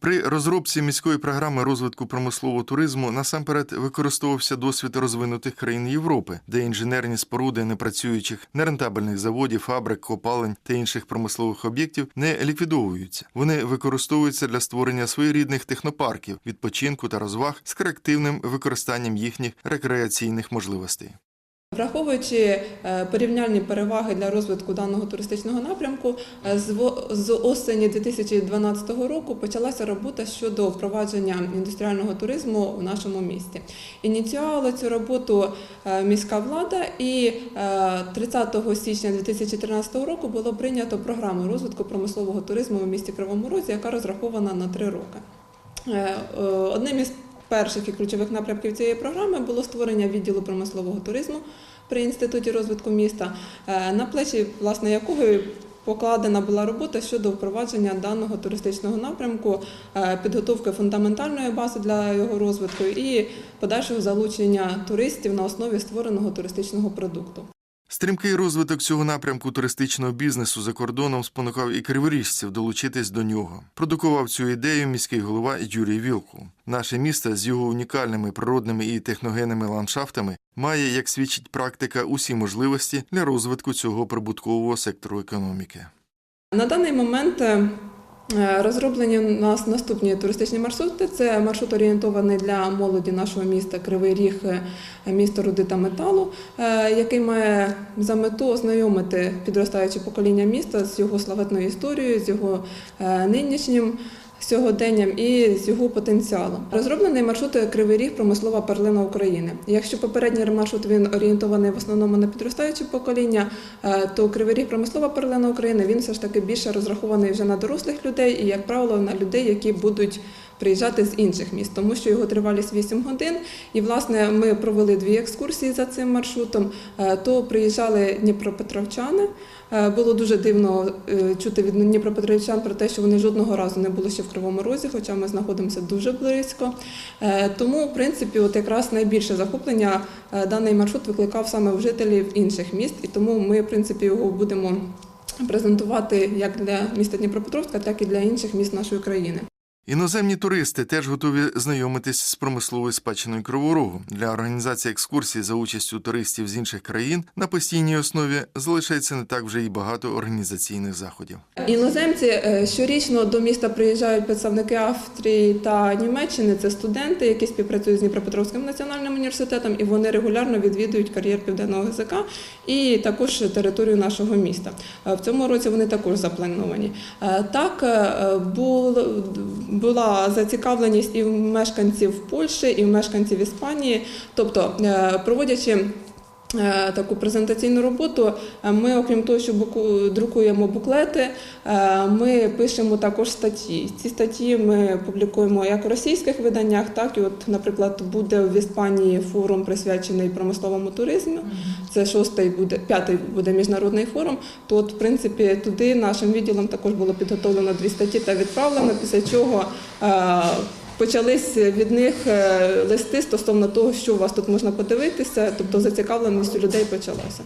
При розробці міської програми розвитку промислового туризму насамперед використовувався досвід розвинутих країн Європи, де інженерні споруди непрацюючих, нерентабельних заводів, фабрик, копалень та інших промислових об'єктів не ліквідовуються. Вони використовуються для створення своєрідних технопарків, відпочинку та розваг з корективним використанням їхніх рекреаційних можливостей. Враховуючи е, порівняльні переваги для розвитку даного туристичного напрямку, е, з осені 2012 року почалася робота щодо впровадження індустріального туризму в нашому місті. Ініціювала цю роботу е, міська влада, і е, 30 січня 2013 року було прийнято програму розвитку промислового туризму в місті Кривому Розі, яка розрахована на три роки. Одним із перших і ключових напрямків цієї програми було створення відділу промислового туризму при інституті розвитку міста, е, на плечі власне якого покладена була робота щодо впровадження даного туристичного напрямку, е, підготовки фундаментальної бази для його розвитку і подальшого залучення туристів на основі створеного туристичного продукту. Стрімкий розвиток цього напрямку туристичного бізнесу за кордоном спонукав і криворіжців долучитись до нього. Продукував цю ідею міський голова Юрій Вілку. Наше місто з його унікальними природними і техногенними ландшафтами має, як свідчить практика, усі можливості для розвитку цього прибуткового сектору економіки. На даний момент е, розроблені у нас наступні туристичні маршрути. Це маршрут орієнтований для молоді нашого міста Кривий Ріг, е, місто руди та металу, е, який має за мету ознайомити підростаюче покоління міста з його славетною історією, з його е, нинішнім. Сьогоденням і з його потенціалом розроблений маршрут Кривий Ріг промислова перлина України. Якщо попередній маршрут він орієнтований в основному на підростаюче покоління, е, то Кривий Ріг промислова перлина України він все ж таки більше розрахований вже на дорослих людей і, як правило, на людей, які будуть приїжджати з інших міст, тому що його тривалість 8 годин. І власне ми провели дві екскурсії за цим маршрутом. Е, То приїжджали дніпропетровчани. Е, Було дуже дивно е, чути від дніпропетровчан про те, що вони жодного разу не були ще в Кривому Розі, хоча ми знаходимося дуже близько. Тому, в принципі, от якраз найбільше захоплення даний маршрут викликав саме в жителів інших міст, і тому ми, в принципі, його будемо презентувати як для міста Дніпропетровська, так і для інших міст нашої країни. Іноземні туристи теж готові знайомитись з промисловою спадщиною Кривого Рогу. Для організації екскурсій за участю туристів з інших країн на постійній основі залишається не так вже і багато організаційних заходів. Іноземці е, щорічно до міста приїжджають представники Австрії та Німеччини. Це студенти, які співпрацюють з Дніпропетровським національним університетом, і вони регулярно відвідують кар'єр південного ГЗК і також територію нашого міста. Е, В цьому році вони також заплановані. Е, Так е, бул- була зацікавленість і в мешканців Польщі, і в мешканців Іспанії, тобто е, проводячи. Е, Таку презентаційну роботу. Е, Ми, окрім того, що друкуємо буклети, е, ми пишемо також статті. Ці статті ми публікуємо як у російських виданнях, так і, от, наприклад, буде в Іспанії форум присвячений промисловому туризму. Це шостий буде, п'ятий буде міжнародний форум. То, от, в принципі, туди нашим відділом також було підготовлено дві статті та відправлено, після чого. Е, Почались від них е, листи стосовно того, що у вас тут можна подивитися, тобто зацікавленість у людей почалася.